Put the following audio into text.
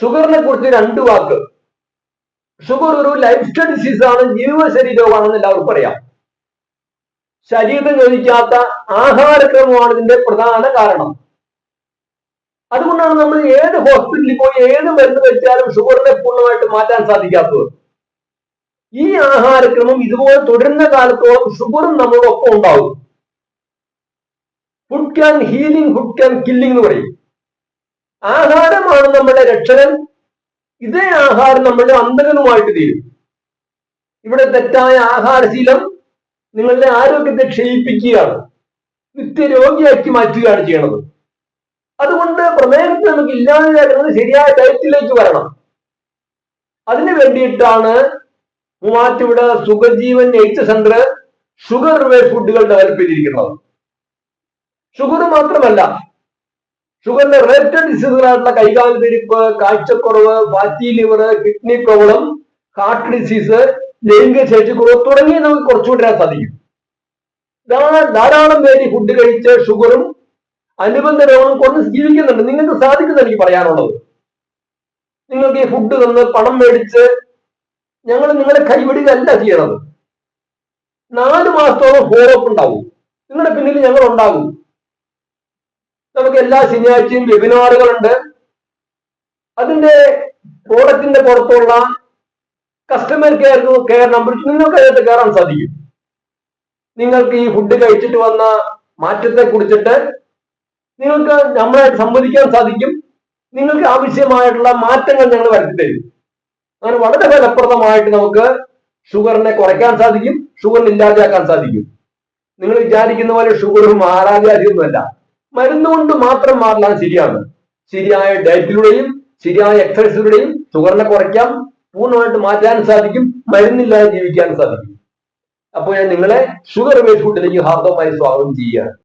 ഷുഗറിനെ കുറിച്ച് രണ്ട് വാക്ക്. ഷുഗർ ഒരു ലൈഫ് സ്റ്റൈൽ ഡിസീസ് ആണ് ജീവിതശരീര രോഗമാണെന്ന് എല്ലാവർക്കും അറിയാം. ശരീരം കഴിക്കാത്ത ആഹാരക്രമമാണ് ഇതിന്റെ പ്രധാന കാരണം. അതുകൊണ്ടാണ് നമ്മൾ ഏത് ഹോസ്പിറ്റലിൽ പോയി ഏത് മരുന്ന് വെച്ചാലും ഷുഗറിനെ പൂർണമായിട്ട് മാറ്റാൻ സാധിക്കാത്തത്. ഈ ആഹാരക്രമം ഇതുപോലെ തുടരുന്ന കാലത്തോളം ഷുഗറും നമ്മളോടൊപ്പം ഉണ്ടാവും. Food can healing food can killing എന്ന് പറയും. ആഹാരമാണ് നമ്മുടെ രക്ഷകൻ. ഇതേ ആഹാരം നമ്മളുടെ അന്തകനുമായിട്ട് തീരും. ഇവിടെ തെറ്റായ ആഹാരശീലം നിങ്ങളുടെ ആരോഗ്യത്തെ ക്ഷയിപ്പിക്കുകയാണ്. നിത്യരോഗിയാക്കി മാറ്റുകയാണ് ചെയ്യണത്. അതുകൊണ്ട് പ്രമേഹത്തെ നമുക്ക് ഇല്ലാതെയാക്കുന്നത് ശരിയായ ഡയറ്റിലേക്ക് വരണം. അതിനു വേണ്ടിയിട്ടാണ് Muvattupuzha Sukhajeevan eight centre sugar way ഫുഡുകൾ ഡെവലപ്പ് ചെയ്തിരിക്കുന്നത് ഷുഗർ മാത്രമല്ല ഷുഗറിന്റെ റിലേറ്റഡ് ഡിസീസുകളായിട്ടുള്ള കൈകാൽ തിരിപ്പ് കാഴ്ചക്കുറവ് fatty liver kidney problem heart disease ലൈംഗിക ശേഷിക്കുറവ് തുടങ്ങി നമുക്ക് കുറച്ചുകൂടി വരാൻ സാധിക്കും. ധാരാളം പേര് ഫുഡ് കഴിച്ച് ഷുഗറും അനുബന്ധ രോഗങ്ങളും കൊണ്ട് ജീവിക്കുന്നുണ്ട്. നിങ്ങൾക്ക് സാധിക്കുന്ന എനിക്ക് പറയാനുള്ളത്. നിങ്ങൾക്ക് ഈ ഫുഡ് തന്ന് പണം മേടിച്ച് ഞങ്ങൾ നിങ്ങളെ കൈവിടുകയല്ല ചെയ്യണത്. നാല് മാസത്തോളം ഫോളോ അപ്പ് ഉണ്ടാവും. നിങ്ങളുടെ പിന്നിൽ ഞങ്ങൾ ഉണ്ടാകും നമുക്ക് എല്ലാ ശനിയാഴ്ചയും വെബിനാറുകളുണ്ട്. അതിന്റെ പ്രോഡക്റ്റിന്റെ പുറത്തുള്ള കസ്റ്റമർ കെയർ കെയർ നമ്പർ നിങ്ങൾക്ക് അതിനകത്ത് കയറാൻ സാധിക്കും. നിങ്ങൾക്ക് ഈ ഫുഡ് കഴിച്ചിട്ട് വന്ന മാറ്റത്തെ കുറിച്ചിട്ട് നിങ്ങൾക്ക് നമ്മളായിട്ട് സംവദിക്കാൻ സാധിക്കും. നിങ്ങൾക്ക് ആവശ്യമായിട്ടുള്ള മാറ്റങ്ങൾ ഞങ്ങൾ വരുത്തി തരും. അങ്ങനെ വളരെ ഫലപ്രദമായിട്ട് നമുക്ക് ഷുഗറിനെ കുറയ്ക്കാൻ സാധിക്കും. ഷുഗറിനെ ഇല്ലാതെയാക്കാൻ സാധിക്കും. നിങ്ങൾ വിചാരിക്കുന്ന പോലെ ഷുഗർ മാറാവ്യാധിയൊന്നുമല്ല മരുന്ന് കൊണ്ട് മാത്രം മാറില്ല ശരിയാണ് ശരിയായ ഡയറ്റിലൂടെയും ശരിയായ എക്സസൈസിലൂടെയും ഷുഗറിനെ കുറയ്ക്കാം പൂർണമായിട്ട് മാറ്റാൻ സാധിക്കും മരുന്നില്ലാതെ ജീവിക്കാൻ സാധിക്കും. അപ്പോൾ ഞാൻ നിങ്ങളെ ഷുഗർ ബേസ് ഫുഡിലേക്ക് ഹാർദവമായി സ്വാഗതം ചെയ്യുകയാണ്.